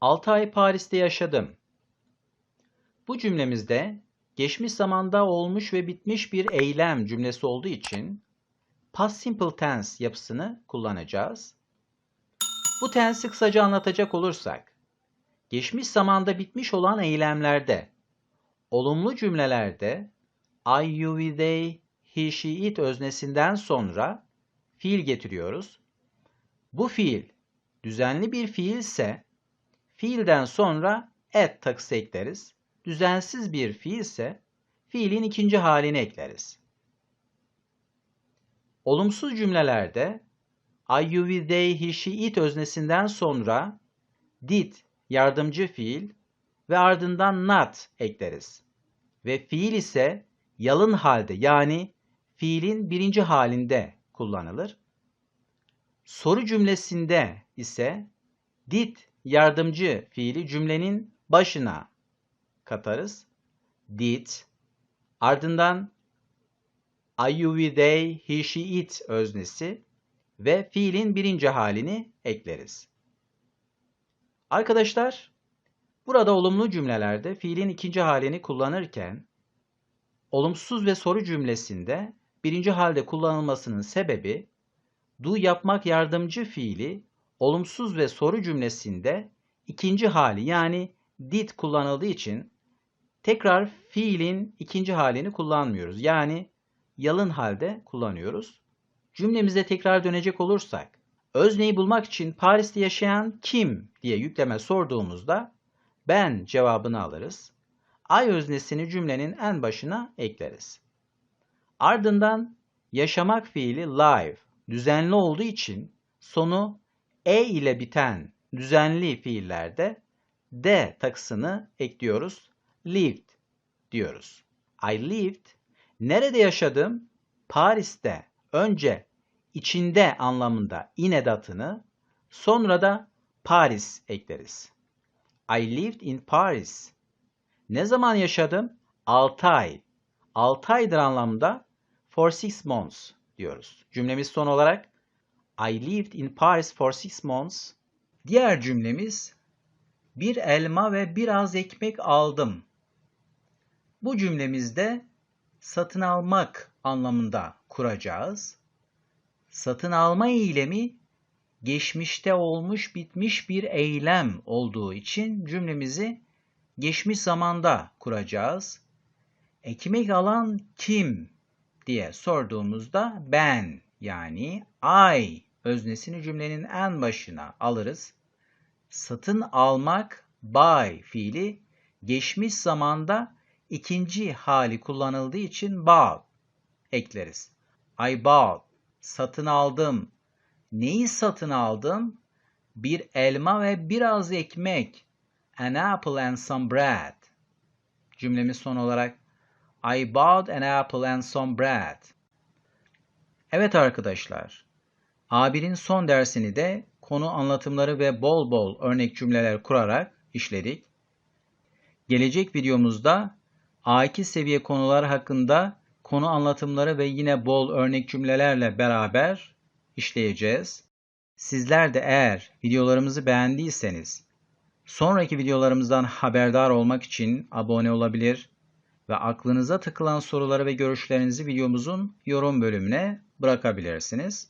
6 ay Paris'te yaşadım. Bu cümlemizde geçmiş zamanda olmuş ve bitmiş bir eylem cümlesi olduğu için past simple tense yapısını kullanacağız. Bu tense'i kısaca anlatacak olursak, geçmiş zamanda bitmiş olan eylemlerde, olumlu cümlelerde I, you, we, they, he, she, it öznesinden sonra fiil getiriyoruz. Bu fiil düzenli bir fiilse fiilden sonra et takısı ekleriz. Düzensiz bir fiilse fiilin ikinci halini ekleriz. Olumsuz cümlelerde I, you, we, they, he, she, it öznesinden sonra did yardımcı fiil ve ardından not ekleriz. Ve fiil ise yalın halde yani fiilin birinci halinde kullanılır. Soru cümlesinde ise did yardımcı fiili cümlenin başına katarız. Did. Ardından I, you, we, they, he, she, it öznesi ve fiilin birinci halini ekleriz. Arkadaşlar, burada olumlu cümlelerde fiilin ikinci halini kullanırken, olumsuz ve soru cümlesinde birinci halde kullanılmasının sebebi, do yapmak yardımcı fiili olumsuz ve soru cümlesinde ikinci hali yani did kullanıldığı için tekrar fiilin ikinci halini kullanmıyoruz. Yani yalın halde kullanıyoruz. Cümlemize tekrar dönecek olursak, özneyi bulmak için Paris'te yaşayan kim diye yükleme sorduğumuzda ben cevabını alırız. Ay öznesini cümlenin en başına ekleriz. Ardından yaşamak fiili live, düzenli olduğu için sonu e ile biten düzenli fiillerde d takısını ekliyoruz. Lived diyoruz. I lived. Nerede yaşadım? Paris'te. Önce içinde anlamında in edatını, sonra da Paris ekleriz. I lived in Paris. Ne zaman yaşadım? 6 ay. 6 aydır anlamda for 6 months diyoruz. Cümlemiz son olarak I lived in Paris for 6 months. Diğer cümlemiz bir elma ve biraz ekmek aldım. Bu cümlemizde satın almak anlamında kuracağız. Satın alma eylemi geçmişte olmuş bitmiş bir eylem olduğu için cümlemizi geçmiş zamanda kuracağız. Ekmek alan kim diye sorduğumuzda ben yani I öznesini cümlenin en başına alırız. Satın almak buy fiili geçmiş zamanda ikinci hali kullanıldığı için bought ekleriz. I bought, satın aldım. Neyi satın aldım? Bir elma ve biraz ekmek. An apple and some bread. Cümlemiz son olarak I bought an apple and some bread. Evet arkadaşlar, A1'in son dersini de konu anlatımları ve bol bol örnek cümleler kurarak işledik. Gelecek videomuzda A2 seviye konular hakkında konu anlatımları ve yine bol örnek cümlelerle beraber işleyeceğiz. Sizler de eğer videolarımızı beğendiyseniz sonraki videolarımızdan haberdar olmak için abone olabilir ve aklınıza takılan soruları ve görüşlerinizi videomuzun yorum bölümüne bırakabilirsiniz.